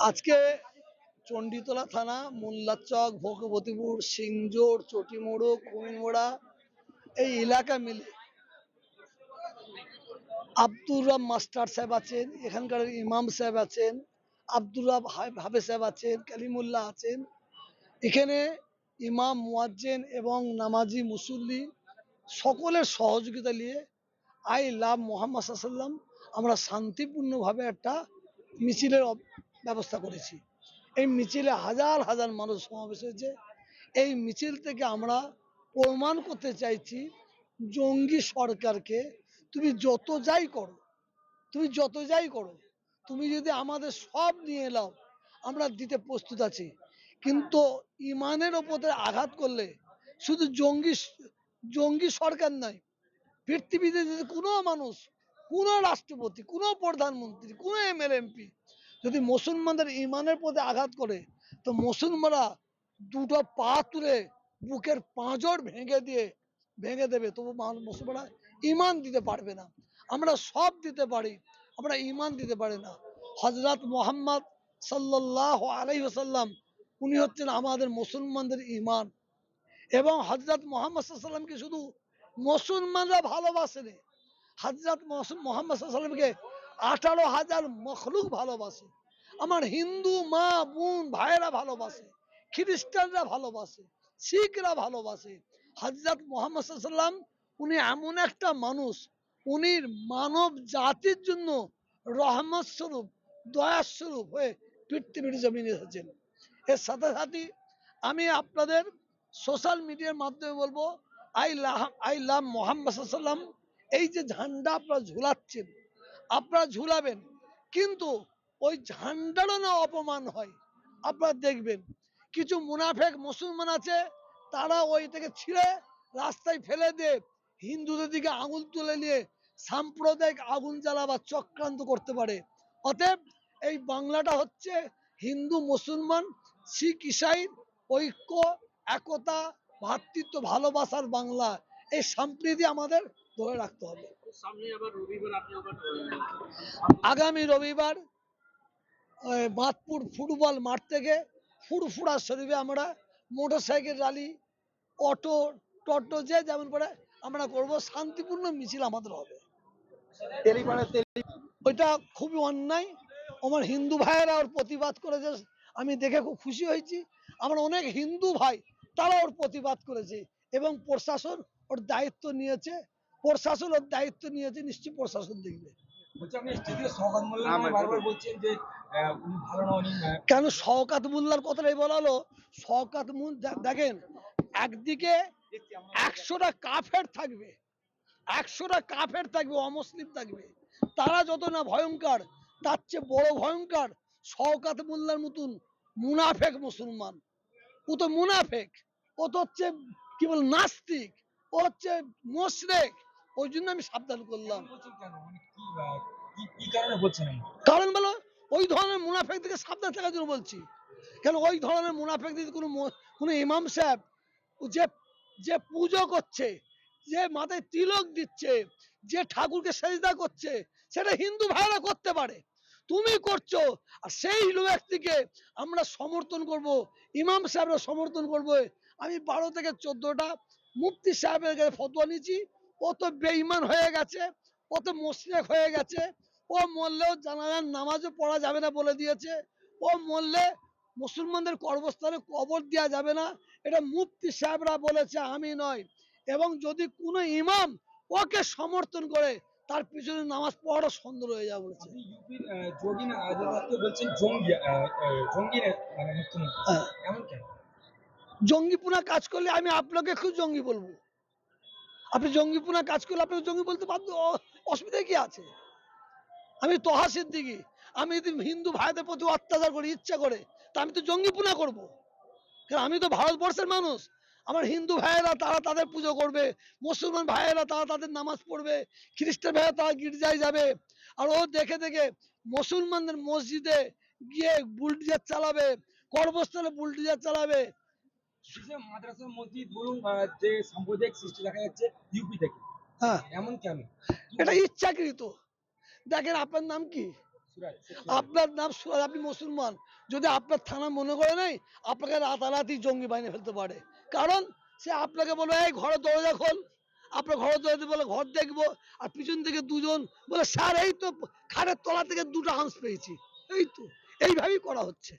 আজকে চণ্ডীতলা থানা মোল্লাচক ভগবতীপুর সিংজোর চটিমোড়ো কুমিনমোড়া এই এলাকা মিলে আব্দুর রাব মাস্টার সাহেব আছেন এখানকার ইমাম সাহেব আছেন আব্দুর রাব হাবে সাহেব আছেন কালিমুল্লাহ আছেন এখানে ইমাম, মুয়াজ্জেন এবং নামাজি, মুসল্লি সকলের সহযোগিতা নিয়ে আই লাভ মোহাম্মদ সাল্লাম আমরা শান্তিপূর্ণভাবে একটা মিছিলের ব্যবস্থা করেছি। এই মিছিলে হাজার হাজার মানুষ সমাবেশ হয়েছে। এই মিছিল থেকে আমরা প্রমাণ করতে চাইছি, জঙ্গি সরকারকে তুমি যত যাই করো, তুমি যত যাই করো, তুমি যদি আমাদের সব নিয়ে এলাও আমরা দিতে প্রস্তুত আছি। কিন্তু ইমানের ওপরে আঘাত করলে শুধু জঙ্গি জঙ্গি সরকার নয়, পৃথিবীতে যদি কোনো মানুষ, কোনো রাষ্ট্রপতি, কোনো প্রধানমন্ত্রী, কোনো এমএলএ এমপি যদি মুসলমানদের ইমানের প্রতি আঘাত করে, তো মুসলমানরা দুটো পা তুলে বুকের পাঁজর ভেঙে দিয়ে, ভেঙে দেবে। তবু মুসলমানরা ইমান দিতে পারবে না। আমরা সব দিতে পারি, আমরা ইমান দিতে পারি না। হজরত মোহাম্মদ সাল্লাহ আলাই সাল্লাম উনি হচ্ছেন আমাদের মুসলমানদের ইমান এবং হজরত মোহাম্মদ সাল্লামকে শুধু মুসলমানরা ভালোবাসেনি হজরত মোহাম্মদ সাল্লামকে আঠারো হাজার মখলুক ভালোবাসে, আমার হিন্দু মা, বোন, ভাইয়েরা ভালোবাসে, খ্রিস্টানরা ভালোবাসে, শিখরা ভালোবাসে। হজরত মোহাম্মদ সাল্লাম উনি এমন একটা মানুষ উনি মানব জাতির জন্য রহমত স্বরূপ, দয়া স্বরূপ হয়ে পৃথিবীর জমিনে এসেছেন। এর সাথে সাথে আমি আপনাদের সোশ্যাল মিডিয়ার মাধ্যমে বলব I love I love Mohammad সাল্লাম এই যে ঝান্ডা আপনারা ঝুলাচ্ছেন, আপনারা ঝুলাবেন, কিন্তু ওই ঝান্ডারও না অপমান হয়। আপনারা দেখবেন, কিছু মুনাফেক মুসলমান আছে, তারা ওই থেকে ছিঁড়ে রাস্তায় ফেলে দিয়ে হিন্দুদের দিকে আঙুল তুলে নিয়ে সাম্প্রদায়িক আগুন জ্বালা বা চক্রান্ত করতে পারে। অতএব এই বাংলাটা হচ্ছে হিন্দু মুসলমান শিখ ইসাই ঐক্য একতা ভ্রাতৃত্ব ভালোবাসার বাংলা এই সম্প্রীতি আমাদের ধরে রাখতে হবে। আগামী রবিবার বাঁধপুর ফুটবল মাঠ থেকে ফুরফুরা শরীফে আমরা motorcycle rally auto toto যে যেমন করে আমরা করব শান্তিপূর্ণ মিছিল আমাদের হবে। ওইটা খুবই অন্যায়। আমার হিন্দু ভাইয়েরা ওর প্রতিবাদ করেছে আমি দেখে খুব খুশি হয়েছি। আমার অনেক হিন্দু ভাই তারা ওর প্রতিবাদ করেছে এবং প্রশাসন ওর দায়িত্ব নিয়েছে। প্রশাসন ওর দায়িত্ব নিয়েছে নিশ্চয়ই প্রশাসন দেখবে। কেন শওকাত মোল্লার কথাটাই বলা হলো? শওকাত মুল দেখেন একদিকে একশোটা কাফের থাকবে একশোটা কাফের থাকবে অমুসলিম থাকবে। তারা যত না ভয়ঙ্কর তার চেয়ে বড় ভয়ঙ্কর শওকাত মোল্লার মতন মুনাফেক মুসলমান। ও তো মুনাফেক। ও তো হচ্ছে, কি বল, নাস্তিক। ও হচ্ছে মোশরেক। ওই জন্য আমি সাবধান করলাম। কারণে বলো, ওই ধরনের মুনাফেক থেকে সাবধান থাকার জন্য বলছি। কেন, ওই ধরনের মুনাফেক যদি কোনো কোনো ইমাম সাহেব যে যে পুজো করছে, যে মাথায় তিলক দিচ্ছে, যে ঠাকুরকে সেজদা করছে, সেটা হিন্দু ভাইরা করতে পারে। তুমি করছ। আর সেই ব্যক্তিকে আমরা সমর্থন করব, ইমাম সাহেবরা সমর্থন করব। আমি বারো থেকে চোদ্দটা মুফতি সাহেবের কাছে ফতোয়া নিয়েছি। ও তো বেঈমান হয়ে গেছে, ও তো মোশরেক হয়ে গেছে। ও মরলেও জানাজার নামাজও পড়া যাবে না বলে দিয়েছে। ও মরলে মুসলমানদের কর্মস্থানে কবর দেওয়া যাবে না। এটা মুফতি সাহেবরা বলেছে, আমি নয়। এবং যদি কোনো ইমাম ওকে সমর্থন করে তার পিছনে নামাজ পড়াটা সুন্দর হয়ে যাবে বলেছে। বলছেন জঙ্গি জঙ্গি মানে মুখ্যমন্ত্রী। হ্যাঁ। এমন কেন? জঙ্গিপুনা কাজ করলে আমি আপনাকে খুব জঙ্গি বলব। আপনি জঙ্গিপুনা কাজ করলে আপনাকে জঙ্গি বলতে বাধ্য অসুবিধা কি আছে? আমি তহা সিদ্দিকি। আমি যদি হিন্দু ভাইদের প্রতি অত্যাচার করি ইচ্ছা করে তা আমি তো জঙ্গিপুনা করব। কারণ আমি তো ভারতবর্ষের মানুষ। আমার হিন্দু ভাইয়েরা তারা তাদের পুজো করবে মুসলমান ভাইয়েরা তারা তাদের নামাজ পড়বে খ্রিস্টান ভাইয়েরা তারা গির্জায় যাবে আর ও দেখে দেখে মুসলমানদের মসজিদে গিয়ে বুলডিজার চালাবে কর্মস্থলে বুলডিজার চালাবে। বিশেষ মাদ্রাসা মসজিদ বলুন যে সাম্প্রদায়িক সৃষ্টি দেখা যাচ্ছে ইউপি থেকে হ্যাঁ। এমন কেন? এটা ইচ্ছাকৃত। দেখেন আপনার নাম কি। আপনার নাম সুরাজ আপনি মুসলমান। যদি আপনার থানা মনে করে নাই, আপনাকে রাতারাতি জঙ্গি বানিয়ে ফেলতে পারে। কারণ সে আপনাকে বলবে এই ঘরে দরজা খোল। আপনার ঘরে দরজা বলে, ঘর দেখব। আর পিছন থেকে দুজন বলে, স্যার, এই তো খাটের তলা থেকে দুটো হাঁস পেয়েছি। এই তো, এইভাবেই করা হচ্ছে।